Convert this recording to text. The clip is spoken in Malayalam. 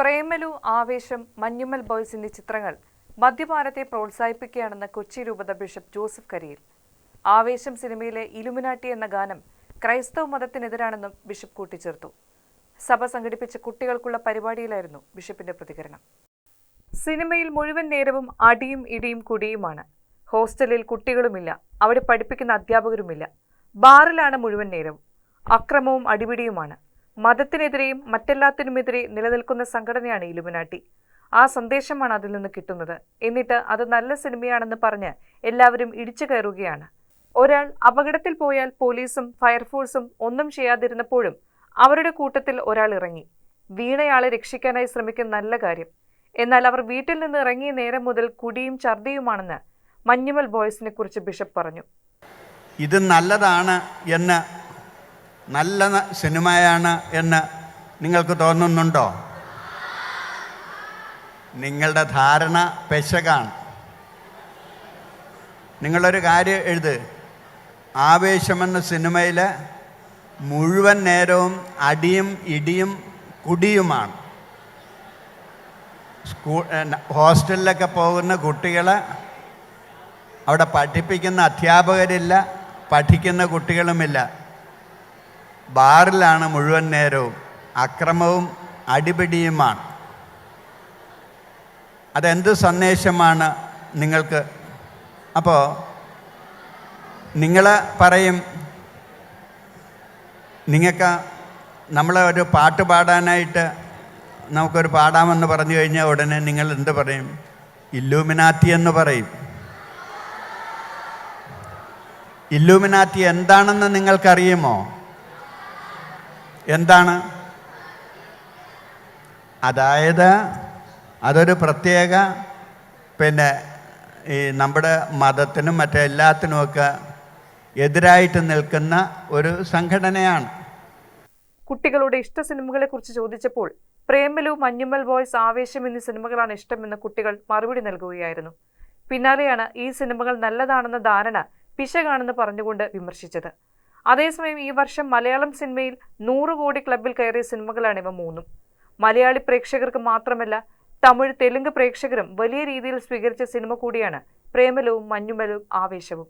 പ്രേമലു ആവേശം മഞ്ഞുമ്മൽ ബോയ്സ് എന്നീ ചിത്രങ്ങൾ മദ്യപാനത്തെ പ്രോത്സാഹിപ്പിക്കുകയാണെന്ന് കൊച്ചി രൂപത ബിഷപ്പ് ജോസഫ് കരിയിൽ. ആവേശം സിനിമയിലെ ഇലുമിനാട്ടി എന്ന ഗാനം ക്രൈസ്തവ മതത്തിനെതിരാണെന്നും ബിഷപ്പ് കൂട്ടിച്ചേർത്തു. സഭ സംഘടിപ്പിച്ച കുട്ടികൾക്കുള്ള പരിപാടിയിലായിരുന്നു ബിഷപ്പിന്റെ പ്രതികരണം. സിനിമയിൽ മുഴുവൻ നേരവും അടിയും ഇടിയും കുടിയുമാണ്. ഹോസ്റ്റലിൽ കുട്ടികളുമില്ല അവിടെ പഠിപ്പിക്കുന്ന അധ്യാപകരുമില്ല. ബാറിലാണ് മുഴുവൻ നേരവും. അക്രമവും അടിപിടിയുമാണ്. മതത്തിനെതിരെയും മറ്റെല്ലാത്തിനുമെതിരെ നിലനിൽക്കുന്ന സംഘടനയാണ് ഇലുമിനാട്ടി ആ സന്ദേശമാണ് അതിൽ നിന്ന് കിട്ടുന്നത്. എന്നിട്ട് അത് നല്ല സിനിമയാണെന്ന് പറഞ്ഞ് എല്ലാവരും ഇടിച്ചു കയറുകയാണ്. ഒരാൾ അപകടത്തിൽ പോയാൽ പോലീസും ഫയർഫോഴ്സും ഒന്നും ചെയ്യാതിരുന്നപ്പോഴും അവരുടെ കൂട്ടത്തിൽ ഒരാൾ ഇറങ്ങി. വീണയാളെ രക്ഷിക്കാനായി ശ്രമിക്കുന്ന നല്ല കാര്യം. എന്നാൽ അവർ വീട്ടിൽ നിന്ന് ഇറങ്ങിയ നേരം മുതൽ കുടിയും ഛർദിയുമാണെന്ന് മഞ്ഞുമൽ ബോയ്സിനെ കുറിച്ച് ബിഷപ്പ് പറഞ്ഞു. ഇത് നല്ലതാണ് എന്ന് നല്ല സിനിമയാണ് എന്ന് നിങ്ങൾക്ക് തോന്നുന്നുണ്ടോ? നിങ്ങളുടെ ധാരണ പെശകാണ്. നിങ്ങളൊരു കാര്യം എഴുത്. ആവേശമെന്ന സിനിമയിൽ മുഴുവൻ നേരവും അടിയും ഇടിയും കുടിയുമാണ്. സ്കൂൾ ഹോസ്റ്റലിലൊക്കെ പോകുന്ന കുട്ടികൾ അവിടെ പഠിപ്പിക്കുന്ന അധ്യാപകരില്ല പഠിക്കുന്ന കുട്ടികളുമില്ല. ബാറിലാണ് മുഴുവൻ നേരവും അക്രമവും അടിപിടിയുമാണ്. അതെന്ത് സന്ദേശമാണ് നിങ്ങൾക്ക്? അപ്പോൾ നിങ്ങൾ പറയും നിങ്ങൾക്ക് നമ്മളെ ഒരു പാട്ട് പാടാനായിട്ട് നമുക്കൊരു പാടാമെന്ന് പറഞ്ഞു കഴിഞ്ഞാൽ ഉടനെ നിങ്ങൾ എന്ത് പറയും? ഇല്ലൂമിനാത്തി എന്ന് പറയും. ഇല്ലൂമിനാറ്റി എന്താണെന്ന് നിങ്ങൾക്കറിയുമോ? എന്താണ്? അതായത് അതൊരു പ്രത്യേക പിന്നെ ഈ നമ്മുടെ മതത്തിനും മറ്റെല്ലാത്തിനുമൊക്കെ എതിരായിട്ട് നിൽക്കുന്ന ഒരു സംഘടനയാണ്. കുട്ടികളുടെ ഇഷ്ട സിനിമകളെ കുറിച്ച് ചോദിച്ചപ്പോൾ പ്രേമലു മഞ്ഞുമ്മൽ ബോയ്സ് ആവേശം എന്നീ സിനിമകളാണ് ഇഷ്ടമെന്ന് കുട്ടികൾ മറുപടി നൽകുകയായിരുന്നു. പിന്നാലെയാണ് ഈ സിനിമകൾ നല്ലതാണെന്ന ധാരണ പിശകാണെന്ന് പറഞ്ഞുകൊണ്ട് വിമർശിച്ചത്. അതേസമയം ഈ വർഷം മലയാളം സിനിമയിൽ നൂറ് കോടി ക്ലബിൽ കയറിയ സിനിമകളാണ് ഇവ മൂന്നും. മലയാളി പ്രേക്ഷകർക്ക് മാത്രമല്ല തമിഴ് തെലുങ്ക് പ്രേക്ഷകരും വലിയ രീതിയിൽ സ്വീകരിച്ച സിനിമ കൂടിയാണ് പ്രേമലവും മഞ്ഞുമലും ആവേശവും.